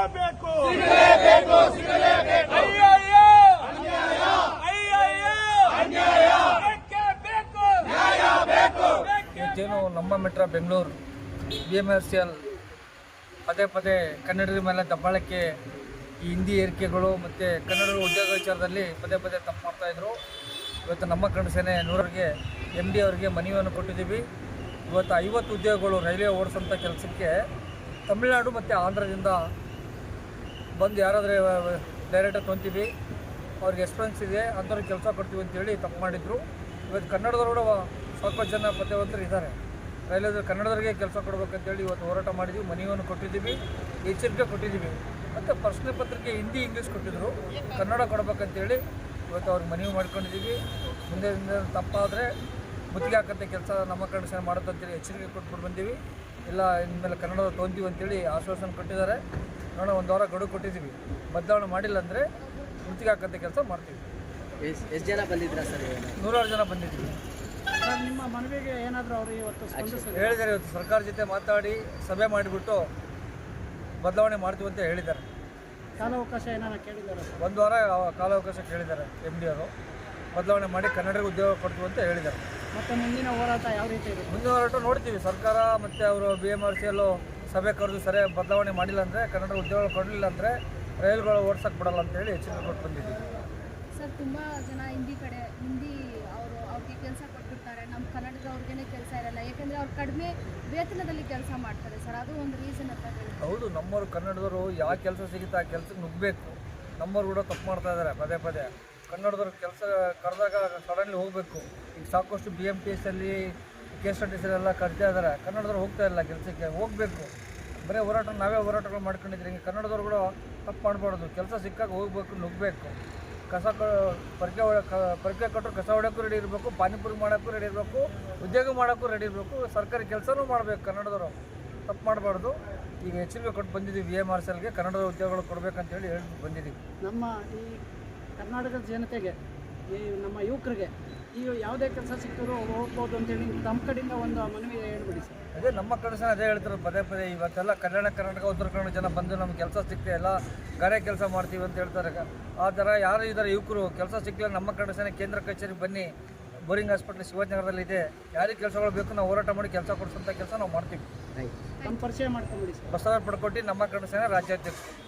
ಸಿಗಲೇಬೇಕು. ಸಿಗಲೇಬೇಕು ಅಯ್ಯಯ್ಯ ಅನ್ಯಾಯ. ಅಯ್ಯಯ್ಯ ಅನ್ಯಾಯ. ಬೇಕು ಬೇಕು. ಇವತ್ತೇನು ನಮ್ಮ metro Bengaluru B M S L ಪದೇ ಪದೇ ಕನ್ನಡದ ಮೇಲೆ ದಬ್ಬಾಳಕ್ಕೆ ಈ ಹಿಂದಿ ಏರಿಕೆಗಳು ಮತ್ತು ಕನ್ನಡ ಉದ್ಯೋಗ ವಿಚಾರದಲ್ಲಿ ಪದೇ ಪದೇ ತಪ್ಪು ಮಾಡ್ತಾಯಿದ್ರು ಇವತ್ತು ನಮ್ಮ ಕನ್ನಡ ಸೇನೆ ನೂರರಿಗೆ ಎಂ ಡಿ ಅವರಿಗೆ ಮನವಿಯನ್ನು ಕೊಟ್ಟಿದ್ದೀವಿ. ಇವತ್ತು ಐವತ್ತು ಉದ್ಯೋಗಗಳು ರೈಲ್ವೆ ಓಡಿಸೋಂಥ ಕೆಲಸಕ್ಕೆ ತಮಿಳುನಾಡು ಮತ್ತು ಆಂಧ್ರದಿಂದ ಬಂದು ಯಾರಾದರೂ ಡೈರೆಕ್ಟಾಗಿ ತೊಂತೀವಿ ಅವ್ರಿಗೆ ಎಕ್ಸ್ಪೀರಿಯನ್ಸ್ ಇದೆ, ಅಂಥವ್ರಿಗೆ ಕೆಲಸ ಕೊಡ್ತೀವಿ ಅಂತೇಳಿ ತಪ್ಪು ಮಾಡಿದರು. ಇವತ್ತು ಕನ್ನಡದವರು ಕೂಡ ಸ್ವಲ್ಪ ಜನ ಪದ್ಯವಂತರು ಇದ್ದಾರೆ. ರೈಲ್ವೆ ಕನ್ನಡದವ್ರಿಗೆ ಕೆಲಸ ಕೊಡ್ಬೇಕಂತೇಳಿ ಇವತ್ತು ಹೋರಾಟ ಮಾಡಿದ್ವಿ ಮನೆಯನ್ನು ಕೊಟ್ಟಿದ್ದೀವಿ, ಎಚ್ಚರಿಕೆ ಕೊಟ್ಟಿದ್ದೀವಿ. ಮತ್ತು ಪ್ರಶ್ನೆ ಪತ್ರಿಕೆ ಹಿಂದಿ, ಇಂಗ್ಲೀಷ್ ಕೊಟ್ಟಿದ್ದರು ಕನ್ನಡ ಕೊಡ್ಬೇಕಂತೇಳಿ ಇವತ್ತು ಅವ್ರಿಗೆ ಮನವಿ ಮಾಡ್ಕೊಂಡಿದ್ದೀವಿ. ಮುಂದೆ ತಪ್ಪಾದರೆ ಮುತ್ತಿಗೆ ಹಾಕಂಥ ಕೆಲಸ ನಮ್ಮ ಕಡೆ ಸೇನೆ ಮಾಡುತ್ತೆ ಅಂತೇಳಿ ಎಚ್ಚರಿಕೆ ಕೊಟ್ಬಿಟ್ಟು ಬಂದೀವಿ. ಇಲ್ಲ, ಇನ್ಮೇಲೆ ಕನ್ನಡ ತೊಗೊಂತೀವಿ ಅಂತೇಳಿ ಆಶ್ವಾಸನೆ ಕೊಟ್ಟಿದ್ದಾರೆ. ನೋಡೋಣ ಒಂದು ವಾರ ಗಡುವು ಕೊಟ್ಟಿದ್ದೀವಿ. ಬದಲಾವಣೆ ಮಾಡಿಲ್ಲ ಅಂದರೆ ಮೃತಿಗೆ ಹಾಕಂಥ ಕೆಲಸ ಮಾಡ್ತೀವಿ. ಎಷ್ಟು ಎಷ್ಟು ಜನ ಬಂದಿದ್ರ ಸರ್? ನೂರಾರು ಜನ ಬಂದಿದ್ದೀವಿ. ಸರ್ ನಿಮ್ಮ ಮನವಿಗೆ ಏನಾದರೂ ಅವರು ಇವತ್ತು ಹೇಳಿದ್ದಾರೆ ಇವತ್ತು ಸರ್ಕಾರ ಜೊತೆ ಮಾತಾಡಿ ಸಭೆ ಮಾಡಿಬಿಟ್ಟು ಬದಲಾವಣೆ ಮಾಡ್ತೀವಿ ಅಂತ ಹೇಳಿದ್ದಾರೆ. ಕಾಲಾವಕಾಶ ಏನಾರ ಕೇಳಿದ್ದಾರೆ ಸರ್? ಒಂದು ವಾರ ಕಾಲಾವಕಾಶ ಕೇಳಿದ್ದಾರೆ ಎಂ ಡಿ ಅವರು. ಬದಲಾವಣೆ ಮಾಡಿ ಕನ್ನಡರಿಗೆ ಉದ್ಯೋಗ ಕೊಡ್ತೀವಿ ಅಂತ ಹೇಳಿದ್ದಾರೆ. ಮತ್ತೆ ಮುಂದಿನ ಹೋರಾಟ ಯಾವ ರೀತಿ ಇರುತ್ತೆ ಮುಂದಿನ ಹೋರಾಟ ನೋಡ್ತೀವಿ. ಸರ್ಕಾರ ಮತ್ತು ಅವರು ಬಿ ಎಂ ಆರ್ ಸಿ ಎಲ್ಲು ಸಭೆ ಕರೆದು ಸರಿಯಾಗಿ ಬದಲಾವಣೆ ಮಾಡಿಲ್ಲ ಅಂದರೆ ಕನ್ನಡ ಉದ್ಯೋಗ ಕೊಡಲಿಲ್ಲ ಅಂದರೆ ರೈಲುಗಳು ಓಡಿಸಕ್ಕೆ ಬಿಡಲ್ಲ ಅಂತೇಳಿ ಎಚ್ಚರಿಕೆ ಕೊಟ್ಟು ಬಂದಿದ್ದೀವಿ. ಸರ್ ತುಂಬ ಜನ ಹಿಂದಿ ಕಡೆ ಹಿಂದಿ ಅವರು ಅವ್ರಿಗೆ ಕೆಲಸ ಕೊಟ್ಬಿಡ್ತಾರೆ. ನಮ್ಮ ಕನ್ನಡದವ್ರಿಗೇ ಕೆಲಸ ಇರಲ್ಲ. ಯಾಕೆಂದರೆ ಅವ್ರು ಕಡಿಮೆ ವೇತನದಲ್ಲಿ ಕೆಲಸ ಮಾಡ್ತಾರೆ ಸರ್. ಅದು ಒಂದು ರೀಸನ್ ಅಂತ ಹೇಳಿ ಹೌದು ನಮ್ಮವರು ಕನ್ನಡದವರು ಯಾವ ಕೆಲಸ ಸಿಗುತ್ತೆ ಆ ಕೆಲಸಕ್ಕೆ ನುಗ್ಗಬೇಕು ನಮ್ಮವ್ರು ಕೂಡ ತಪ್ಪು ಮಾಡ್ತಾ ಇದ್ದಾರೆ ಪದೇ ಪದೇ. ಕನ್ನಡದವ್ರ ಕೆಲಸ ಕರೆದಾಗ ಸಡನ್ಲಿ ಹೋಗಬೇಕು. ಈಗ ಸಾಕಷ್ಟು ಬಿ ಎಂ ಟಿ ಎಸ್ ಅಲ್ಲಿ K S R T C ಎಲ್ಲ ಕರಿತಾ ಇದ್ದಾರೆ ಕನ್ನಡದವ್ರು ಹೋಗ್ತಾ ಇಲ್ಲ ಕೆಲಸಕ್ಕೆ, ಹೋಗಬೇಕು. ಬರೀ ಹೋರಾಟ, ನಾವೇ ಹೋರಾಟಗಳು ಮಾಡ್ಕೊಂಡಿದ್ದೀರಿ ಹಿಂಗೆ? ಕನ್ನಡದವ್ರು ಕೂಡ ತಪ್ಪು ಮಾಡಬಾರ್ದು. ಕೆಲಸ ಸಿಕ್ಕಾಗ ಹೋಗ್ಬೇಕು, ನುಗ್ಗಬೇಕು. ಕಸ ಕ, ಪರ್ಕೆ ಕ, ಪರ್ಕೆ ಕೊಟ್ಟರು ಕಸ ಹೊಡೋಕ್ಕೂ ರೆಡಿ ಇರಬೇಕು, ಪಾನಿಪುರಿ ಮಾಡೋಕ್ಕೂ ರೆಡಿ ಇರಬೇಕು, ಉದ್ಯೋಗ ಮಾಡೋಕ್ಕೂ ರೆಡಿ ಇರಬೇಕು, ಸರ್ಕಾರಿ ಕೆಲಸನೂ ಮಾಡಬೇಕು ಕನ್ನಡದವರು. ತಪ್ಪು ಮಾಡಬಾರ್ದು. ಈಗ ಎಚ್ಚರಿಕೆ ಕೊಟ್ಟು ಬಂದಿದ್ದೀವಿ, ವಿ ಎಂ ಆರ್ ಸಿ ಎಲ್ಗೆ ಕನ್ನಡದ ಉದ್ಯೋಗಗಳು ಕೊಡಬೇಕಂತೇಳಿ ಹೇಳಿ ಬಂದಿದ್ದೀವಿ. ನಮ್ಮ ಈ ಕರ್ನಾಟಕದ ಜನತೆಗೆ ಈ ನಮ್ಮ ಯುವಕರಿಗೆ ಈ ಯಾವುದೇ ಕೆಲಸ ಸಿಕ್ಕಿದ್ರು ಹೋಗ್ಬೋದು ಅಂತೇಳಿ ತಮ್ಮ ಕಡೆಯಿಂದ ಒಂದು ಮನವಿ ಹೇಳ್ಬಿಡಿ ಸರ್. ಅದೇ ನಮ್ಮ ಕಡೆ ಸಹ ಅದೇ ಹೇಳ್ತಾರೆ ಪದೇ ಪದೇ. ಇವತ್ತೆಲ್ಲ ಕಲ್ಯಾಣ ಕರ್ನಾಟಕ ಉತ್ತರ ಕನ್ನಡ ಜನ ಬಂದು ನಮ್ಗೆ ಕೆಲಸ ಸಿಕ್ತೆ ಎಲ್ಲ ಗಾರೆ ಕೆಲಸ ಮಾಡ್ತೀವಿ ಅಂತ ಹೇಳ್ತಾರೆ. ಆ ಥರ ಯಾರು ಇದ್ದಾರೆ ಯುವಕರು? ಕೆಲಸ ಸಿಕ್ಕಿಲ್ಲ ನಮ್ಮ ಕಡೆ ಸಹ ಕೇಂದ್ರ ಕಚೇರಿಗೆ ಬನ್ನಿ. ಬೋರಿಂಗ್ ಹಾಸ್ಪಿಟ್ಲ್ ಶಿವಾಜಿನಗರದಲ್ಲಿ ಇದೆ. ಯಾರಿಗೆ ಕೆಲಸಗಳು ಬೇಕು ನಾವು ಹೋರಾಟ ಮಾಡಿ ಕೆಲಸ ಕೊಡಿಸೋಂಥ ಕೆಲಸ ನಾವು ಮಾಡ್ತೀವಿ. ನಮ್ಮ ಪರಿಚಯ ಮಾಡ್ಕೊಂಬಿಡಿ ಸರ್. ಬಸವರಾಜ್ ಪಡ್ಕೊಟ್ಟು ನಮ್ಮ ಕಡೆ ಸಹ ರಾಜ್ಯಾಧ್ಯಕ್ಷರು.